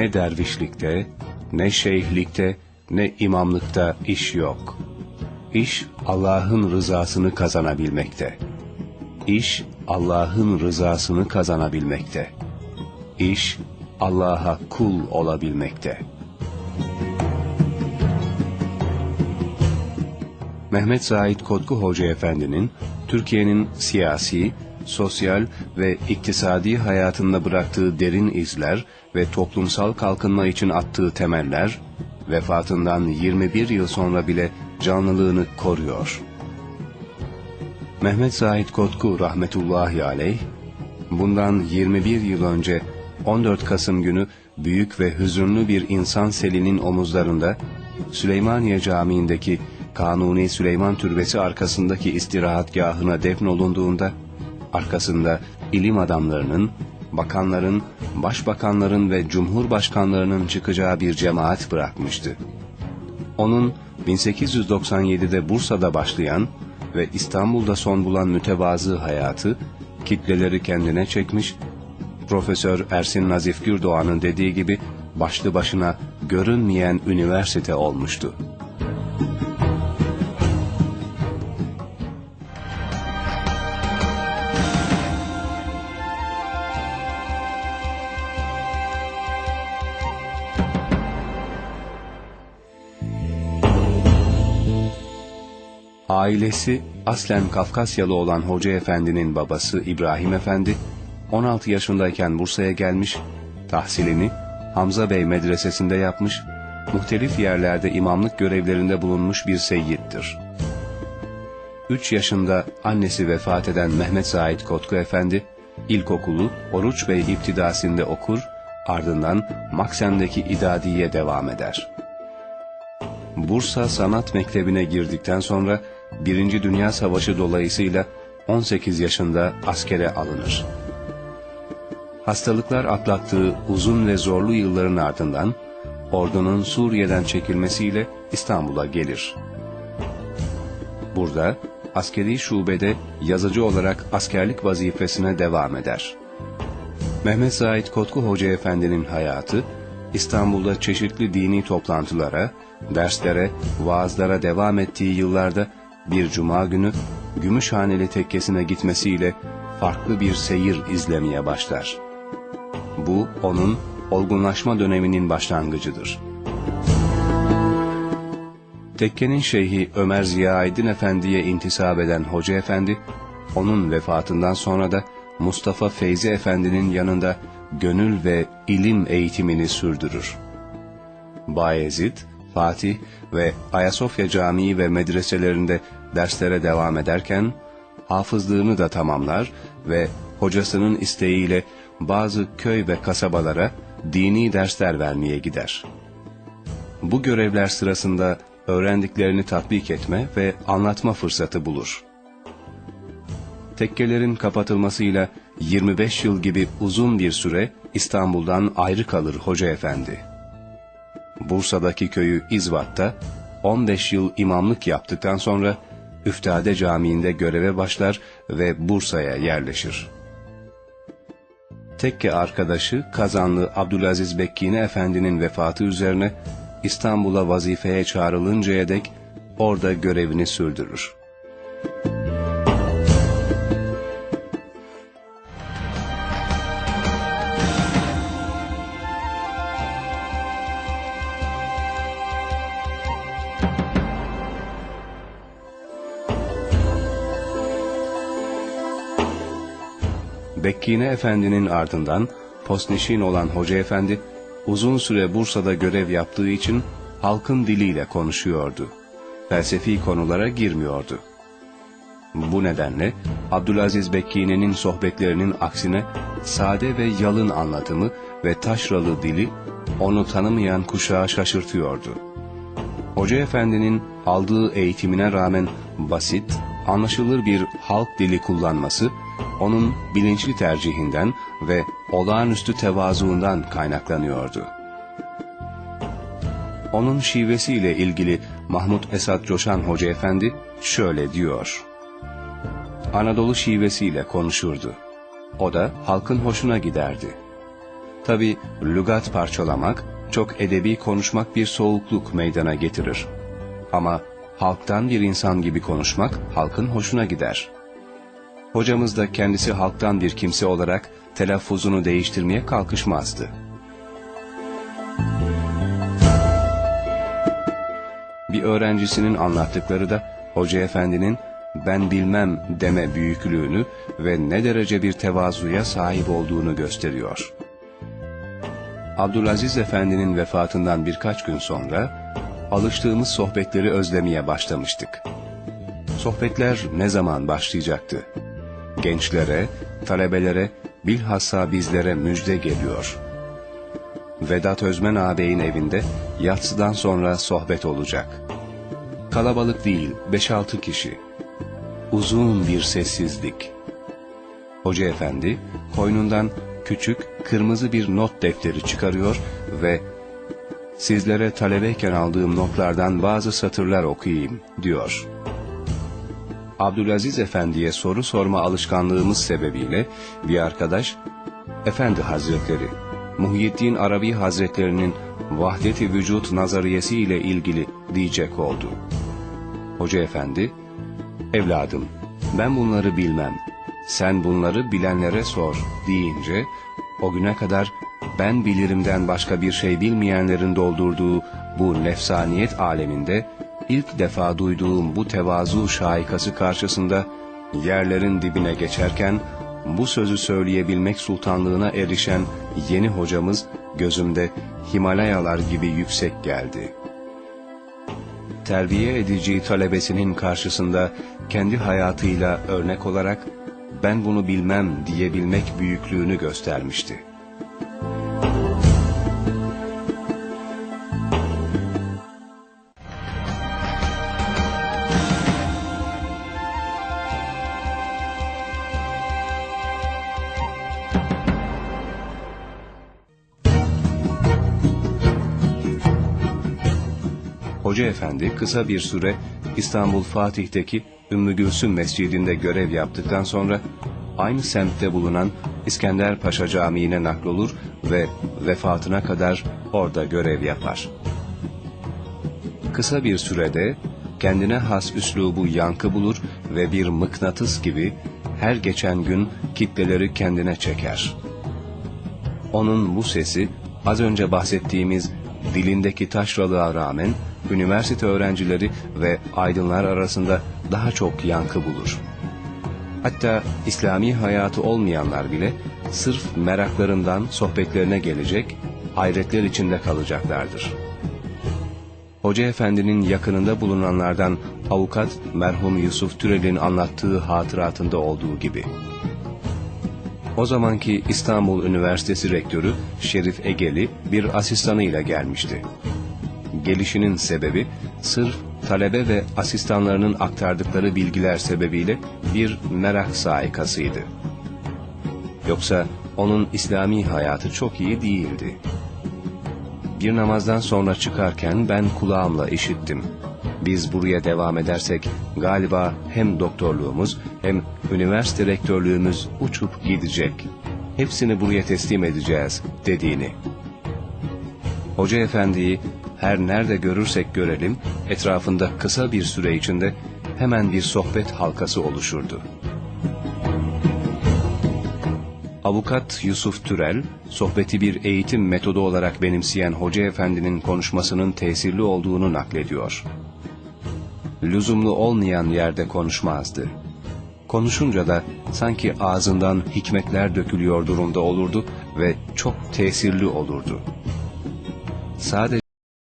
ne dervişlikte, ne şeyhlikte, ne imamlıkta iş yok. İş Allah'ın rızasını kazanabilmekte. İş Allah'ın rızasını kazanabilmekte. İş Allah'a kul olabilmekte. Mehmet Said Kotku Hoca Efendi'nin Türkiye'nin siyasi, sosyal ve iktisadi hayatında bıraktığı derin izler ve toplumsal kalkınma için attığı temeller, vefatından 21 yıl sonra bile canlılığını koruyor. Mehmet Said Kotku rahmetullahi aleyh, bundan 21 yıl önce 14 Kasım günü büyük ve hüzünlü bir insan selinin omuzlarında Süleymaniye Camii'ndeki Kanuni Süleyman Türbesi arkasındaki istirahatgahına defnolunduğunda, arkasında ilim adamlarının, bakanların, başbakanların ve cumhurbaşkanlarının çıkacağı bir cemaat bırakmıştı. Onun 1897'de Bursa'da başlayan ve İstanbul'da son bulan mütevazı hayatı, kitleleri kendine çekmiş, Profesör Ersin Nazif Gürdoğan'ın dediği gibi başlı başına görünmeyen üniversite olmuştu. Ailesi aslen Kafkasyalı olan Hoca Efendi'nin babası İbrahim Efendi, 16 yaşındayken Bursa'ya gelmiş, tahsilini Hamza Bey medresesinde yapmış, muhtelif yerlerde imamlık görevlerinde bulunmuş bir seyyittir. 3 yaşında annesi vefat eden Mehmet Said Kotku Efendi, ilkokulu Oruç Bey iptidasinde okur, ardından Maksem'deki idadiye devam eder. Bursa Sanat Mektebi'ne girdikten sonra Birinci Dünya Savaşı dolayısıyla 18 yaşında askere alınır. Hastalıklar atlattığı uzun ve zorlu yılların ardından ordunun Suriye'den çekilmesiyle İstanbul'a gelir. Burada askeri şubede yazıcı olarak askerlik vazifesine devam eder. Mehmet Said Kotku Hoca Efendi'nin hayatı İstanbul'da çeşitli dini toplantılara, derslere, vaazlara devam ettiği yıllarda bir cuma günü Gümüşhaneli tekkesine gitmesiyle farklı bir seyir izlemeye başlar. Bu onun olgunlaşma döneminin başlangıcıdır. Tekkenin şeyhi Ömer Ziyaeddin Efendi'ye intisap eden Hoca Efendi, onun vefatından sonra da Mustafa Feyzi Efendi'nin yanında gönül ve ilim eğitimini sürdürür. Bayezid, Fatih ve Ayasofya Camii ve medreselerinde derslere devam ederken, hafızlığını da tamamlar ve hocasının isteğiyle bazı köy ve kasabalara dini dersler vermeye gider. Bu görevler sırasında öğrendiklerini tatbik etme ve anlatma fırsatı bulur. Tekkelerin kapatılmasıyla 25 yıl gibi uzun bir süre İstanbul'dan ayrı kalır Hoca Efendi. Bursa'daki köyü İzvat'ta 15 yıl imamlık yaptıktan sonra Üftade Camii'nde göreve başlar ve Bursa'ya yerleşir. Tekke arkadaşı Kazanlı Abdülaziz Bekkine Efendi'nin vefatı üzerine İstanbul'a vazifeye çağrılıncaya dek orada görevini sürdürür. Bekkine Efendi'nin ardından postnişin olan Hoca Efendi, uzun süre Bursa'da görev yaptığı için halkın diliyle konuşuyordu. Felsefi konulara girmiyordu. Bu nedenle Abdülaziz Bekkine'nin sohbetlerinin aksine sade ve yalın anlatımı ve taşralı dili onu tanımayan kuşağı şaşırtıyordu. Hoca Efendi'nin aldığı eğitimine rağmen basit, anlaşılır bir halk dili kullanması, onun bilinçli tercihinden ve olağanüstü tevazuundan kaynaklanıyordu. Onun şivesiyle ilgili Mahmut Esat Coşan Hoca Efendi şöyle diyor. Anadolu şivesiyle konuşurdu. O da halkın hoşuna giderdi. Tabi lügat parçalamak, çok edebi konuşmak bir soğukluk meydana getirir. Ama halktan bir insan gibi konuşmak halkın hoşuna gider. Hocamız da kendisi halktan bir kimse olarak telaffuzunu değiştirmeye kalkışmazdı. Bir öğrencisinin anlattıkları da Hoca Efendi'nin ben bilmem deme büyüklüğünü ve ne derece bir tevazuya sahip olduğunu gösteriyor. Abdülaziz Efendi'nin vefatından birkaç gün sonra alıştığımız sohbetleri özlemeye başlamıştık. Sohbetler ne zaman başlayacaktı? Gençlere, talebelere, bilhassa bizlere müjde geliyor. Vedat Özmen ağabeyin evinde yatsıdan sonra sohbet olacak. Kalabalık değil, 5-6 kişi. Uzun bir sessizlik. Hoca efendi koynundan küçük kırmızı bir not defteri çıkarıyor ve sizlere talebeyken aldığım notlardan bazı satırlar okuyayım diyor. Abdülaziz Efendi'ye soru sorma alışkanlığımız sebebiyle bir arkadaş, Efendi Hazretleri, Muhyiddin Arabi Hazretlerinin vahdet-i vücut nazariyesi ile ilgili diyecek oldu. Hoca Efendi, evladım ben bunları bilmem, sen bunları bilenlere sor deyince, o güne kadar ben bilirimden başka bir şey bilmeyenlerin doldurduğu bu nefsaniyet aleminde ilk defa duyduğum bu tevazu şaikası karşısında yerlerin dibine geçerken bu sözü söyleyebilmek sultanlığına erişen yeni hocamız gözümde Himalayalar gibi yüksek geldi. Terbiye edici talebesinin karşısında kendi hayatıyla örnek olarak ben bunu bilmem diyebilmek büyüklüğünü göstermişti. Hoca Efendi kısa bir süre İstanbul Fatih'teki Ümmü Gülsüm Mescidi'nde görev yaptıktan sonra aynı semtte bulunan İskender Paşa Camii'ne naklolur ve vefatına kadar orada görev yapar. Kısa bir sürede kendine has üslubu yankı bulur ve bir mıknatıs gibi her geçen gün kitleleri kendine çeker. Onun bu sesi az önce bahsettiğimiz dilindeki taşralığa rağmen üniversite öğrencileri ve aydınlar arasında daha çok yankı bulur. Hatta İslami hayatı olmayanlar bile sırf meraklarından sohbetlerine gelecek, hayretler içinde kalacaklardır. Hoca Efendi'nin yakınında bulunanlardan avukat merhum Yusuf Türel'in anlattığı hatıratında olduğu gibi. O zamanki İstanbul Üniversitesi Rektörü Şerif Egeli bir asistanıyla gelmişti. Gelişinin sebebi sırf talebe ve asistanlarının aktardıkları bilgiler sebebiyle bir merak saikasıydı. Yoksa onun İslami hayatı çok iyi değildi. Bir namazdan sonra çıkarken ben kulağımla işittim. Biz buraya devam edersek galiba hem doktorluğumuz hem üniversite rektörlüğümüz uçup gidecek. Hepsini buraya teslim edeceğiz dediğini. Hoca efendiyi her nerede görürsek görelim etrafında kısa bir süre içinde hemen bir sohbet halkası oluşurdu. Avukat Yusuf Türel, sohbeti bir eğitim metodu olarak benimseyen Hoca Efendi'nin konuşmasının tesirli olduğunu naklediyor. Lüzumlu olmayan yerde konuşmazdı. Konuşunca da sanki ağzından hikmetler dökülüyor durumda olurdu ve çok tesirli olurdu. Sadece